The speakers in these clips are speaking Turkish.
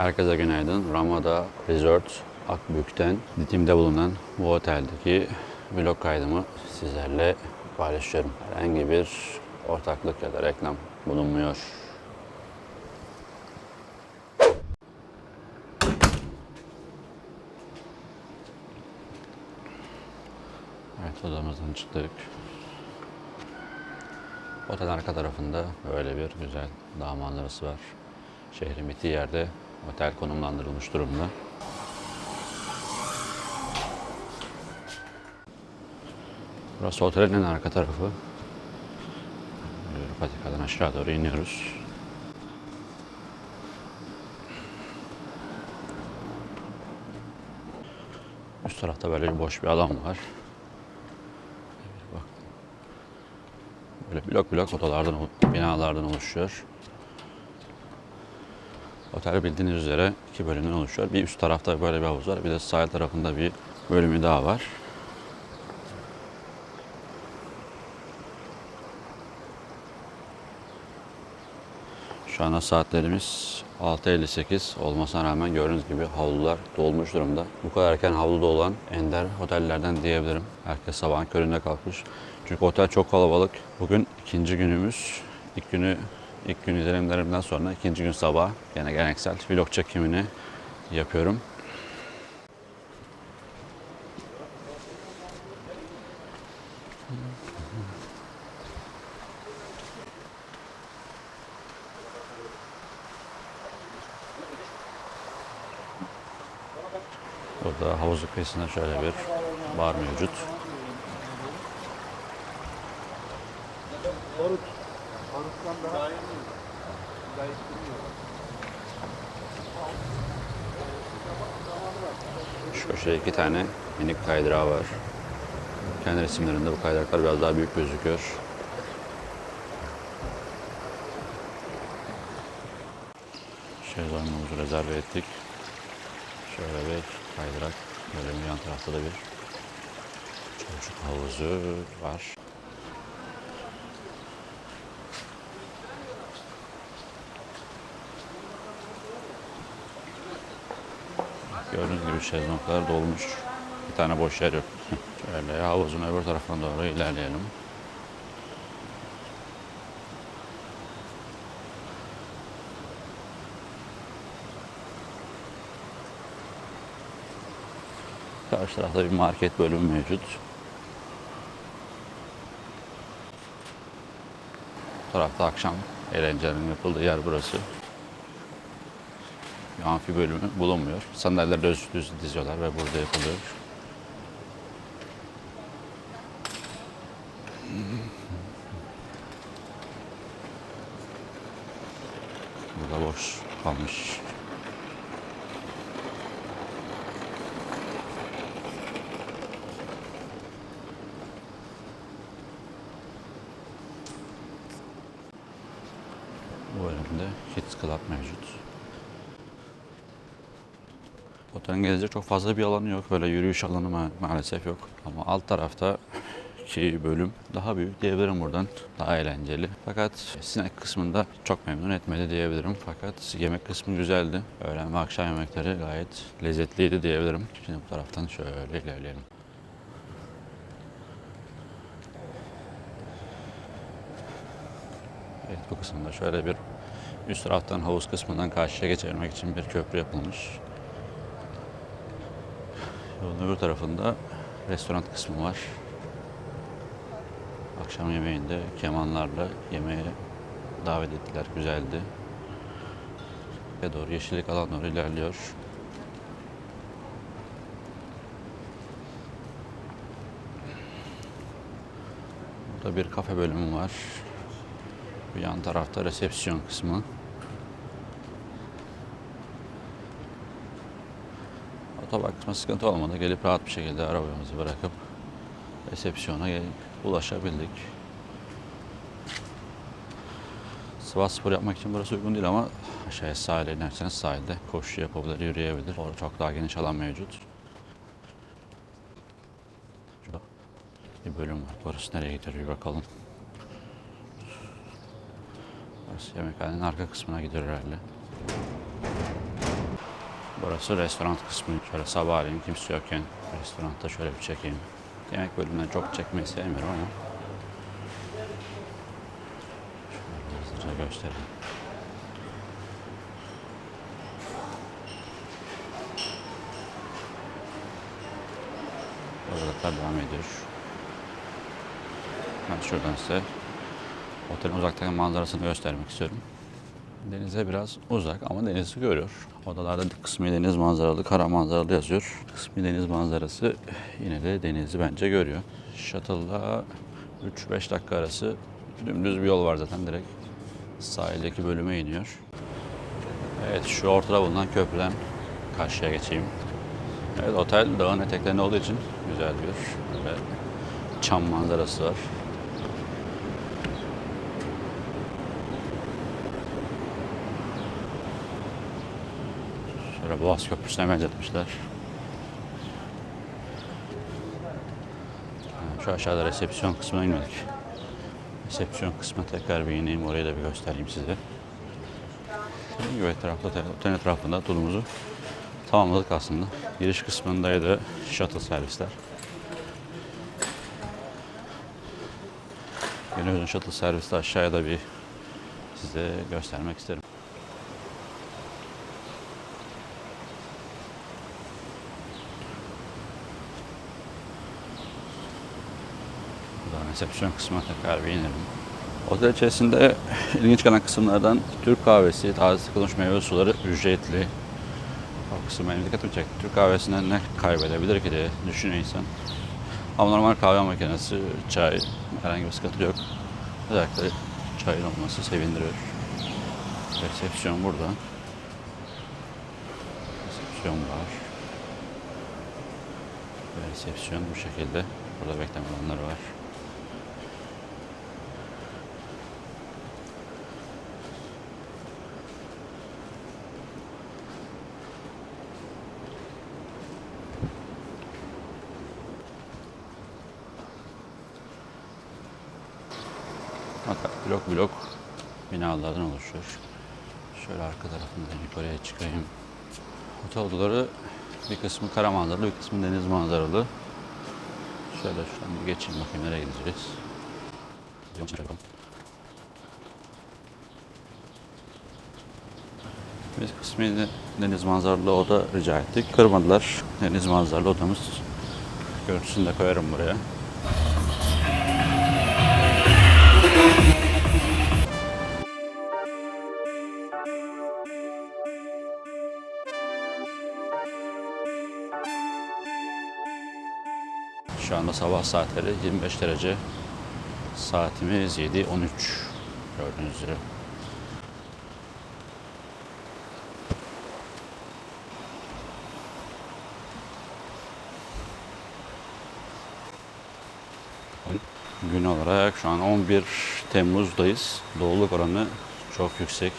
Herkese günaydın. Ramada Resort Akbük'ten Didim'de bulunan bu oteldeki vlog kaydımı sizlerle paylaşıyorum. Herhangi bir ortaklık ya da reklam bulunmuyor. Evet odamızdan çıktık. Otel arka tarafında böyle bir güzel dağ manzarası var. Şehrin bittiği yerde otel konumlandırılmış durumda. Burası otelin en arka tarafı. Patikadan aşağı doğru iniyoruz. Üst tarafta böyle bir boş bir alan var. Böyle blok blok odalardan, binalardan oluşuyor. Otel bildiğiniz üzere iki bölümden oluşuyor. Bir üst tarafta böyle bir havuz var. Bir de sahil tarafında bir bölümü daha var. Şu anda saatlerimiz 6.58 olmasına rağmen gördüğünüz gibi havlular dolmuş durumda. Bu kadar erken havluda olan ender otellerden diyebilirim. Herkes sabahın köründe kalkmış. Çünkü otel çok kalabalık. Bugün ikinci günümüz. İlk günü ilk gün izlenimlerimden sonra ikinci gün sabah gene geleneksel vlog çekimini yapıyorum. Burada havuzun kıyısında şöyle bir bar mevcut. Şu köşede iki tane minik kaydırağı var. Kendi resimlerinde bu kaydıraklar biraz daha büyük gözüküyor. Şezlongumuzu rezerve ettik. Şöyle bir kaydırak. Böyle bir yan tarafta da bir çocuk havuzu var. Gördüğünüz gibi şezlonglar dolmuş. Bir tane boş yer yok. Şöyle havuzun öbür tarafına doğru ilerleyelim. Karşı tarafta bir market bölümü mevcut. Bu tarafta akşam eğlencenin yapıldığı yer burası. Bir amfi bölümü bulunmuyor. Sandalyeleri düz düz diziyorlar ve burada yapılıyor. Burada boş kalmış. Bu bölümde Kids Club mevcut. Otelin gelecek çok fazla bir alanı yok. Böyle yürüyüş alanı ma- maalesef yok. Ama alt tarafta ki bölüm daha büyük diyebilirim buradan. Daha eğlenceli. Fakat sinek kısmında çok memnun etmedi diyebilirim. Fakat yemek kısmı güzeldi. Öğlen ve akşam yemekleri gayet lezzetliydi diyebilirim. Şimdi bu taraftan şöyle ilerleyelim. Evet bu kısımda şöyle bir üst taraftan havuz kısmından karşıya geçebilmek için bir köprü yapılmış. Yolun öbür tarafında restoran kısmı var. Akşam yemeğinde kemanlarla yemeğe davet ettiler. Güzeldi. Ve doğru yeşillik alan doğru ilerliyor. Burada bir kafe bölümü var. Bir yan tarafta resepsiyon kısmı. Kısmı sıkıntı olmadı. Gelip rahat bir şekilde arabamızı bırakıp resepsiyona ulaşabildik. Sıvaz spor yapmak için burası uygun değil ama aşağıya sahile inerseniz sahilde koşu yapabilir, yürüyebilir. Orada çok daha geniş alan mevcut. Şurada bir bölüm var. Burası nereye gidiyor bir bakalım. Burası yemekhanenin arka kısmına gidiyor herhalde. Burası restoran kısmı. Şöyle sabahleyin kimse yokken restoranda şöyle bir çekeyim. Yemek bölümünden çok çekmeyi sevmiyorum ama şöyle hızlıca göstereyim. Hazırlıklar devam ediyor. Ben şuradan size otelin uzaktaki manzarasını göstermek istiyorum. Denize biraz uzak ama denizi görüyor. Odalarda kısmi deniz manzaralı, kara manzaralı yazıyor. Kısmi deniz manzarası yine de denizi bence görüyor. Shuttle'da 3-5 dakika arası dümdüz bir yol var zaten direkt sahildeki bölüme iniyor. Evet şu ortada bulunan köprüden karşıya geçeyim. Evet otel dağın eteklerinde olduğu için güzel bir çam manzarası var. Şöyle Boğaz Köprüsü'ne benzetmişler. Ha, Şu aşağıda resepsiyon kısmına inmedik. Resepsiyon kısmına tekrar bir ineyim. Orayı da bir göstereyim size. Gibi etrafta, otelin etrafında turumuzu tamamladık aslında. Giriş kısmındaydı shuttle servisler. Günümüzün shuttle servisi aşağıya da bir size göstermek isterim. Buradan resepsiyon kısmına tekrar bir inelim. Otel içerisinde ilginç gelen kısımlardan Türk kahvesi, taze sıkılmış meyve suları ücretli. O kısım benim dikkatimi çekti. Türk kahvesinden ne kaybedebilir ki diye düşünüyor insan. Ama normal kahve makinesi, çay, herhangi bir sıkıntı yok. Özellikle çayın olması sevindiriyor. Resepsiyon burada. Resepsiyon var. Resepsiyon bu şekilde. Burada bekleme alanları var. Blok blok binalardan oluşuyor. Şöyle arka tarafından yukarıya çıkayım. Otel odaları bir kısmı kara manzaralı, bir kısmı deniz manzaralı. Şöyle şuradan bir geçeyim bakayım nereye gideceğiz. Biz kısmı deniz manzaralı oda rica ettik. Kırmadılar. Deniz manzaralı odamız. Görüntüsünü de koyarım buraya. Şu anda sabah saatleri 25 derece. Saatimiz 7.13 gördüğünüz üzere. Gün olarak şu an 11 Temmuz'dayız. Doğuluk oranı çok yüksek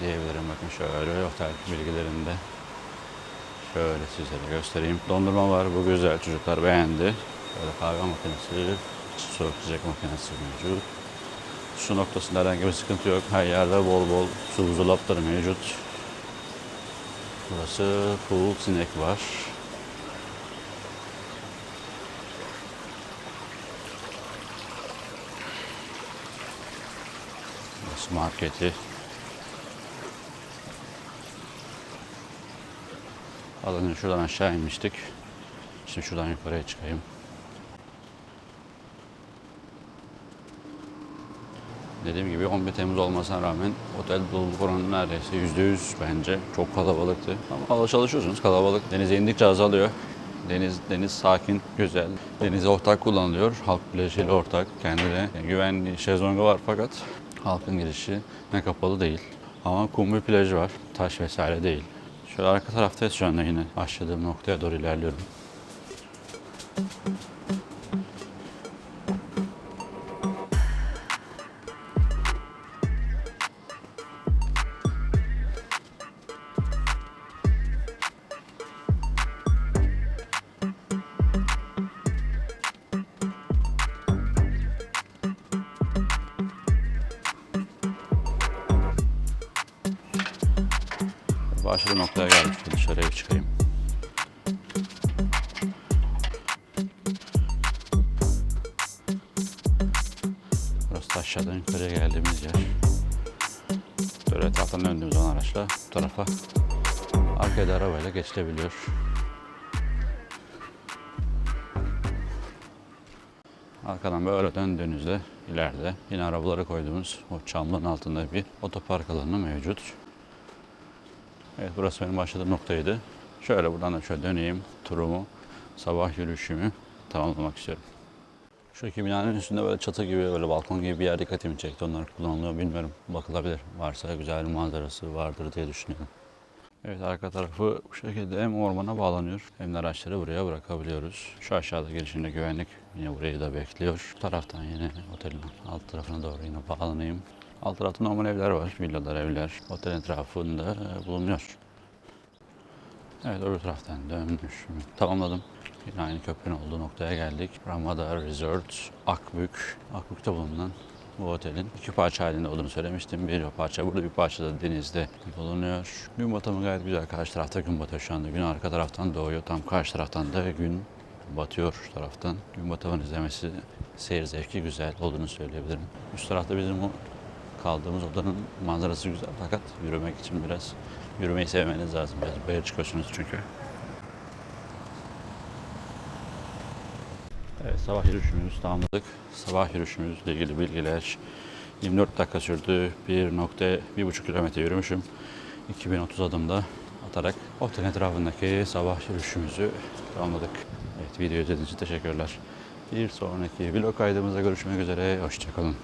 diyebilirim. Bakın şöyle otel bilgilerinde Şöyle sizlere göstereyim. Dondurma var. Bu güzel. Çocuklar beğendi. Böyle kahve makinesi, soğuk makinesi mevcut. Su noktasında herhangi bir sıkıntı yok. Her yerde bol bol su buzdolapları mevcut. Burası pool sinek var. Burası marketi. Az şuradan aşağı inmiştik. Şimdi şuradan yukarıya çıkayım. Dediğim gibi 11 Temmuz olmasına rağmen otel doluluk oranı neredeyse %100 bence. Çok kalabalıktı. Ama alış alışıyorsunuz kalabalık. Denize indikçe azalıyor. Deniz deniz sakin, güzel. Denize ortak kullanılıyor. Halk plajıyla ortak. Kendine güvenli şezlongu var fakat halkın girişi ne kapalı değil. Ama kum bir plajı var. Taş vesaire değil. Şöyle arka taraftayız şu anda yine. Başladığım noktaya doğru ilerliyorum. Aşağıdan yukarıya geldiğimiz yer. Böyle etraftan döndüğümüz zaman araçla bu tarafa arkaya da arabayla geçilebiliyor. Arkadan böyle döndüğünüzde ileride yine arabaları koyduğumuz o çamlığın altında bir otopark alanı mevcut. Evet burası benim başladığım noktaydı. Şöyle buradan da şöyle döneyim turumu, sabah yürüyüşümü tamamlamak istiyorum. Şu iki binanın üstünde böyle çatı gibi, böyle balkon gibi bir yer dikkatimi çekti. Onlar kullanılıyor bilmiyorum. Bakılabilir. Varsa güzel bir manzarası vardır diye düşünüyorum. Evet arka tarafı bu şekilde hem ormana bağlanıyor hem de araçları buraya bırakabiliyoruz. Şu aşağıda girişinde güvenlik yine burayı da bekliyor. Şu taraftan yine otelin alt tarafına doğru yine bağlanayım. Alt tarafta normal evler var, villalar, evler. Otel etrafında bulunuyor. Evet öbür taraftan dönmüşüm. Tamamladım. Yine aynı köprünün olduğu noktaya geldik. Ramada Resort, Akbük. Akbük'te bulunan bu otelin iki parça halinde olduğunu söylemiştim. Bir parça burada, bir parça da denizde bulunuyor. Gün batımı gayet güzel. Karşı tarafta gün batıyor şu anda. Gün arka taraftan doğuyor. Tam karşı taraftan da gün batıyor şu taraftan. Gün batımını izlemesi, seyir zevki güzel olduğunu söyleyebilirim. Üst tarafta bizim o kaldığımız odanın manzarası güzel fakat yürümek için biraz yürümeyi sevmeniz lazım. Biraz bayır çıkıyorsunuz çünkü. Sabah yürüyüşümüzü tamamladık. Sabah yürüyüşümüzle ilgili bilgiler 24 dakika sürdü. 1.1,5 kilometre yürümüşüm. 2030 adımda atarak otelin etrafındaki sabah yürüyüşümüzü tamamladık. Evet video izlediğiniz için teşekkürler. Bir sonraki vlog kaydımızda görüşmek üzere. Hoşçakalın.